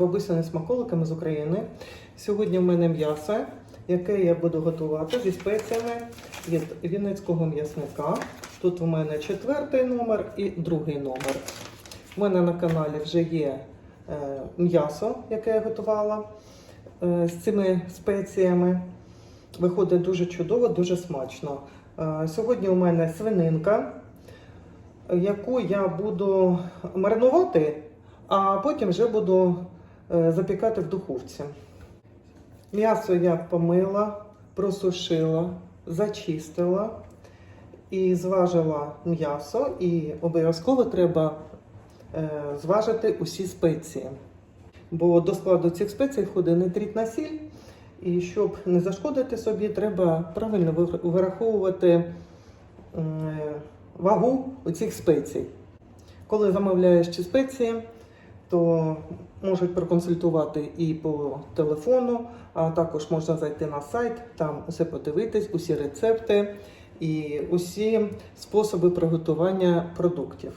бабусями смаколиками з України. Сьогодні в мене м'ясо, яке я буду готувати зі спеціями від Вінницького м'ясника. Тут у мене четвертий номер і другий номер. У мене на каналі вже є е, м'ясо, яке я готувала е, з цими спеціями. Виходить дуже чудово, дуже смачно. Е, Сьогодні у мене свининка, яку я буду маринувати, а потім вже буду запікати в духовці. М'ясо я помила, просушила, зачистила і зважила м'ясо. І обов'язково треба е, зважити усі спеції. Бо до складу цих спецій входить нитритна сіль. І щоб не зашкодити собі, треба правильно вираховувати м, вагу цих спецій. Коли замовляєш ці спеції, то можуть проконсультувати і по телефону, а також можна зайти на сайт, там усе подивитись, усі рецепти і усі способи приготування продуктів.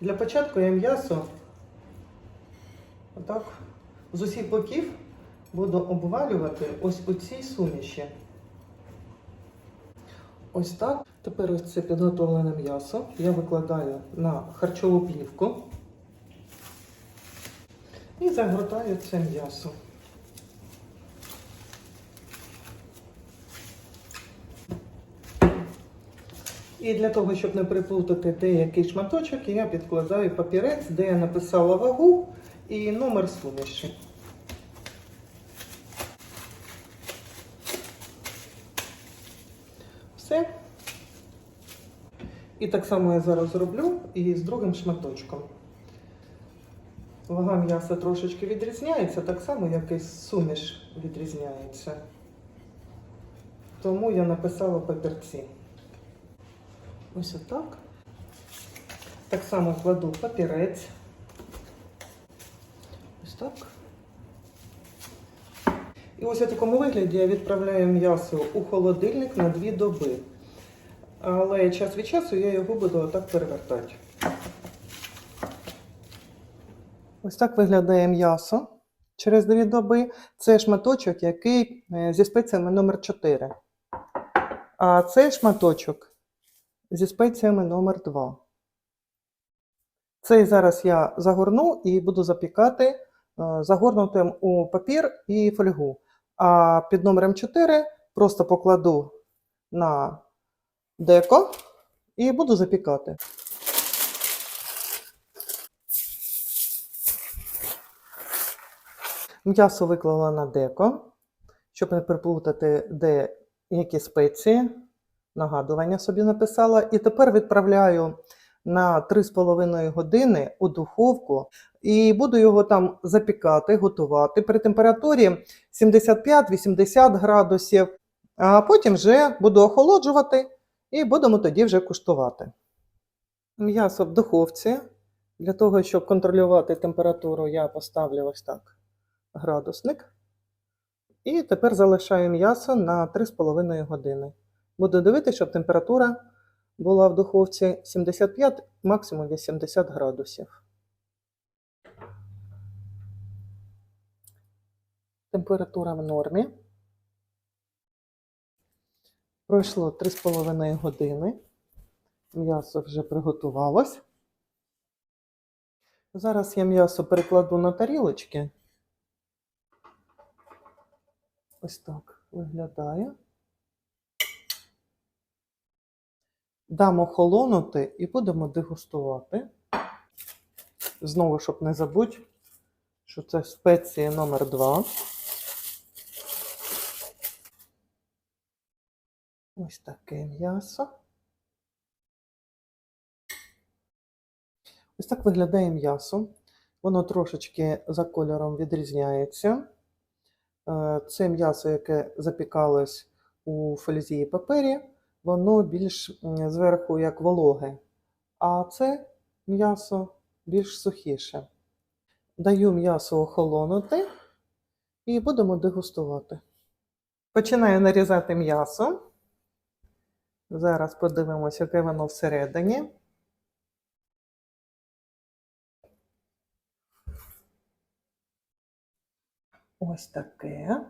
Для початку я м'ясо отак з усіх боків буду обвалювати ось у цій суміші. Ось так. Тепер ось це підготовлене м'ясо я викладаю на харчову плівку і загортаю це м'ясо. І для того, щоб не приплутати деякий шматочок, я підкладаю папірець, де я написала вагу і номер суміші. Все. І так само я зараз зроблю і з другим шматочком. Вага м'яса трошечки відрізняється, так само, як і суміш відрізняється. Тому я написала папірці. Ось отак. Так само кладу папірець. Ось так. І ось у такому вигляді я відправляю м'ясо у холодильник на 2 доби. Але час від часу я його буду отак перевертати. Ось так виглядає м'ясо через 2 доби. Це шматочок, який е, зі спеціями номер 4. А цей шматочок зі спеціями номер 2. Цей зараз я загорну і буду запікати е, загорнутим у папір і фольгу. А під номером 4 просто покладу на деко і буду запікати. М'ясо виклала на деко, щоб не приплутати, де які спеції. Нагадування собі написала. І тепер відправляю на 3,5 години у духовку і буду його там запікати, готувати при температурі 75-80 градусів. А потім вже буду охолоджувати і будемо тоді вже куштувати. М'ясо в духовці. Для того, щоб контролювати температуру, я поставлю ось так градусник. І тепер залишаю м'ясо на 3,5 години. Буду дивитися, щоб температура була в духовці 75, максимум 80 градусів. Температура в нормі. Пройшло 3,5 години. М'ясо вже приготувалось. Зараз я м'ясо перекладу на тарілочки. Ось так виглядає. Дам охолонути і будемо дегустувати. Знову, щоб не забудь, що це спеції номер 2. Ось таке м'ясо. Ось так виглядає м'ясо. Воно трошечки за кольором відрізняється. Е, Це м'ясо, яке запікалось у фользі і папері, воно більш зверху як вологе, а це м'ясо більш сухіше. Даю м'ясо охолонути і будемо дегустувати. Починаю нарізати м'ясо. Зараз подивимося, яке воно всередині. Ось таке.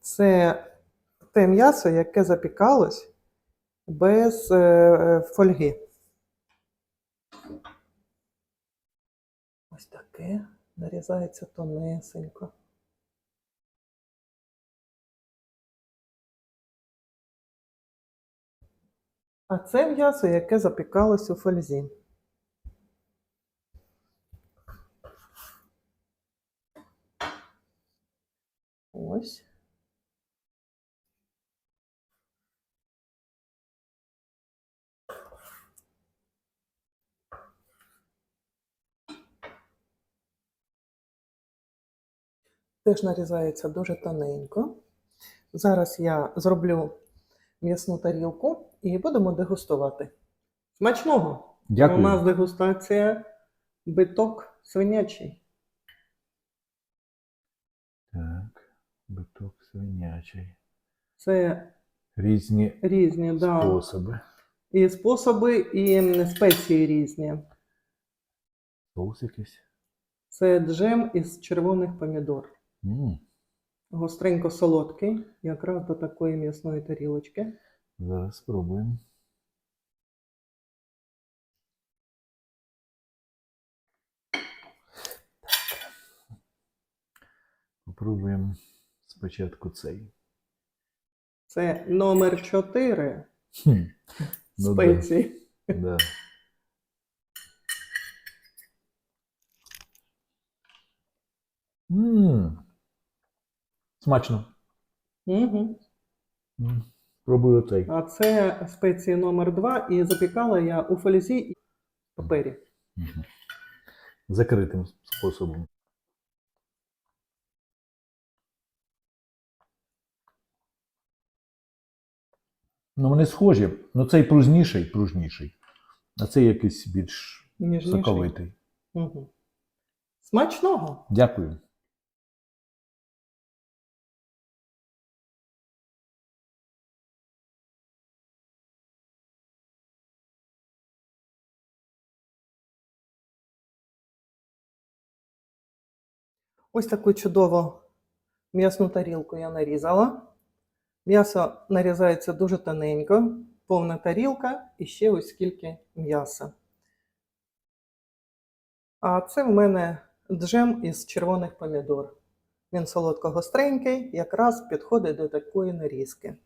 Це те м'ясо, яке запікалось без е, фольги. Ось таке нарізається тонесенько. А це м'ясо, яке запікалось у фользі. Ось. Теж нарізається дуже тоненько. Зараз я зроблю м'ясну тарілку і будемо дегустувати. Смачного! Дякую. У нас дегустація биток свинячий. Так, биток свинячий. Це Різні різні, да. способи. І способи, і спеції різні. Соус якийсь. Це джем із червоних помідор. м Гостренько солодкий, якраз до такої м'ясної тарілочки. Зараз спробуємо. Попробуємо спочатку цей. Це номер 4 Хм. Ну да. спеції. Да. М. Смачно. Угу. М. Пробую цей. А це спеції номер 2 і запікала я у фользі і папері. Мгм. Закритим способом. Ну, вони схожі. Ну, цей пружніший, пружніший. А цей якийсь більш Ніжніший. соковитий. Угу. Смачного! Дякую. Ось таку чудову м'ясну тарілку я нарізала. М'ясо нарізається дуже тоненько, повна тарілка і ще ось скільки м'яса. А це в мене джем із червоних помідор. Він солодко-гостренький, якраз підходить до такої нарізки.